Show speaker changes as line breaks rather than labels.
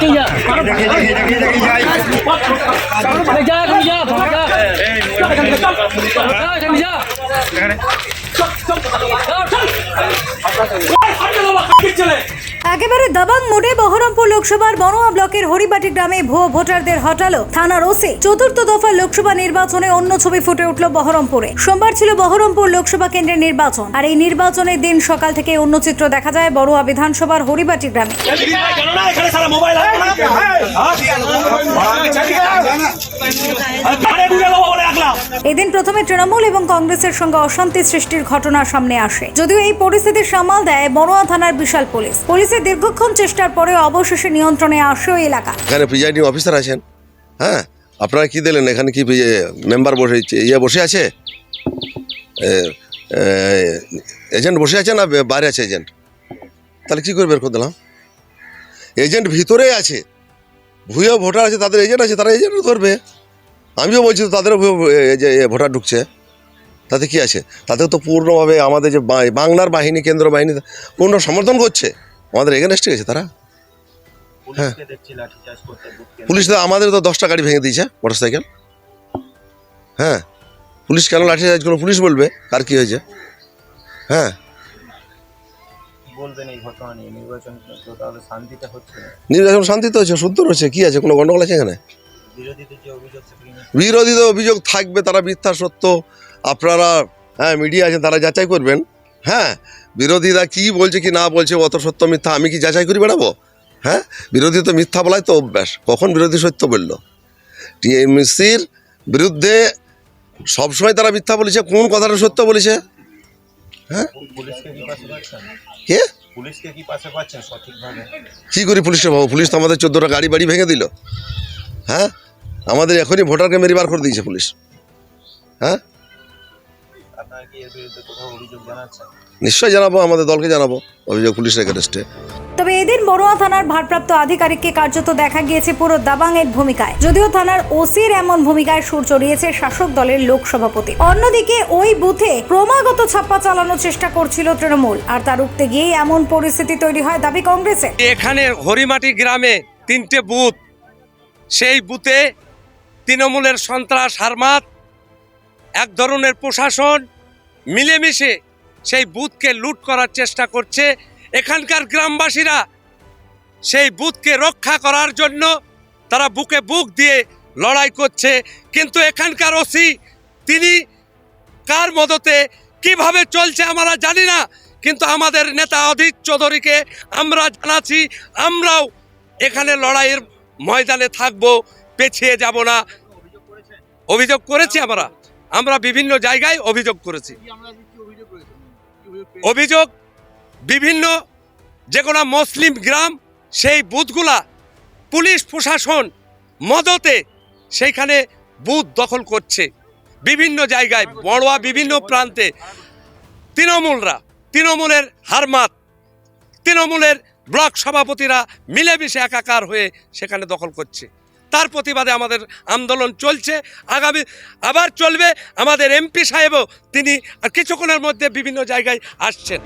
তুই যা এই যা এখন যা ভাগ যা এই, যা
একেবারে দাবাং মোড়ে বহরমপুর লোকসভার বনোয়া ব্লকের হরিবাটি গ্রামে ভুয়ো ভোটারদের হটালো থানার ওসি। চতুর্থ দফা লোকসভা নির্বাচনে অন্য ছবি ফুটে উঠল বহরমপুরে। সোমবার ছিল বহরমপুর লোকসভা কেন্দ্রের নির্বাচন। আর এই নির্বাচনের দিন সকাল থেকে অন্য চিত্র দেখা যায় বড়ুয়া বিধানসভার হরিবাটি গ্রামে।
মোবাইল
এদিন প্রথমে তৃণমূল এবং কংগ্রেসের সঙ্গে অশান্তি সৃষ্টির ঘটনা সামনে আসে। যদিও এই পরিস্থিতি সামাল দেয় বড়ুয়া থানার বিশাল পুলিশ। পুলিশের দীর্ঘক্ষণ চেষ্টার পরে অবশেষে নিয়ন্ত্রণে আসে ওই এলাকা।
এখানে প্রিজাইডিং অফিসার আছেন। হ্যাঁ আপনারা কি দিলেন? এখানে কি মেম্বার বসে ইয়ে বসে আছে? এজেন্ট বসে আছে না বাইরে আছে এজেন্ট? তাহলে কী করে বের করে দিলাম? এজেন্ট ভিতরেই আছে। ভুয়ো ভোটার আছে, তাদের এজেন্ট আছে, তারা এজেন্ট ধরবে। আমিও বলছি তো তাদেরও যে ভোটার ঢুকছে। তাতে কি আছে? তাতে তো পূর্ণভাবে আমাদের যে বাংলার বাহিনী কেন্দ্র বাহিনী পূর্ণ সমর্থন করছে। আমাদের এগেনস্টে গেছে তারা।
কেন্দ্রে।
পুলিশ তো আমাদের তো দশটা গাড়ি ভেঙে দিয়েছে মোটর সাইকেল হ্যাঁ। পুলিশ কেন লাঠিচার্জ করল? পুলিশ বলবে কার কি হয়েছে। হ্যাঁ।
নির্বাচন
শান্তিতে হচ্ছে সুন্দর হচ্ছে কি আছে? কোনো গন্ডগোল আছে এখানে?
বিরোধীদের যে অভিযোগ সেগুলি নিয়ে
বিরোধীদের অভিযোগ থাকবে, তারা মিথ্যা সত্য, আপনারা হ্যাঁ মিডিয়া আছেন, তারা যাচাই করবেন। হ্যাঁ বিরোধীরা কি বলছে, কি না বলছে, অত সত্য মিথ্যা আমি কি যাচাই করে বেড়াবো? হ্যাঁ বিরোধী তো মিথ্যা বলাই তো অভ্যাস, কখন বিরোধী সত্য বলল? টিএমসির বিরুদ্ধে সবসময় তারা মিথ্যা বলেছে, কোন কথাটা সত্য বলেছে?
পুলিশকে কি?
করি পুলিশকে ভাবো পুলিশ তো আমাদের চোদ্দোটা গাড়ি বাড়ি ভেঙে দিল। হ্যাঁ? আমাদের এখনই ভোটারকে মেরে বার করে দিয়েছে পুলিশ। হ্যাঁ?
এর
নিশ্চয়ই জানাব আমাদের দলকে জানাব অভিযোগ পুলিশের এগেনস্টে।
তবে এদিন বড়ুয়া থানার ভারপ্রাপ্ত আধিকারিককে কার্যত দেখা গিয়েছে পুরো দাবাং দাবাংয়ের ভূমিকায়। যদিও থানার ওসির এমন ভূমিকায় সুর চড়িয়েছে শাসক দলের লোক সভাপতি। অন্যদিকে ওই বুথে ক্রমাগত ছাপ্পা চালানোর চেষ্টা করছিল তৃণমূল। আর তার উঠতে গিয়েই এমন পরিস্থিতি তৈরি হয় দাবি কংগ্রেসে
এখানে হরিমাটি গ্রামে তিনটে বুথ। সেই বুথে তৃণমূলের সন্ত্রাস হারমাত, এক ধরনের প্রশাসন মিলেমিশে সেই বুথকে লুট করার চেষ্টা করছে। এখানকার গ্রামবাসীরা সেই বুথকে রক্ষা করার জন্য তারা বুকে বুক দিয়ে লড়াই করছে। কিন্তু এখানকার ওসি, তিনি কার মদতে কীভাবে চলছে আমরা জানি না, কিন্তু আমাদের নেতা অধীর চৌধুরীকে আমরা জানাচ্ছি, আমরাও এখানে লড়াইয়ের ময়দানে থাকব, পেছিয়ে যাব না। অভিযোগ করেছি আমরা। আমরা বিভিন্ন জায়গায় অভিযোগ করেছি। অভিযোগ বিভিন্ন যে কোনো মুসলিম গ্রাম, সেই বুথগুলা পুলিশ প্রশাসন মদতে সেইখানে বুথ দখল করছে। বিভিন্ন জায়গায় বড়োয়া বিভিন্ন প্রান্তে। তৃণমূলরা, তৃণমূলের হারমাত, তৃণমূলের ব্লক সভাপতিরা মিলেমিশে একাকার হয়ে সেখানে দখল করছে। তার প্রতিবাদে আমাদের আন্দোলন চলছে। আগামী আবার চলবে। আমাদের এমপি সাহেবও তিনি কিছুক্ষণের মধ্যে বিভিন্ন জায়গায় আসছেন।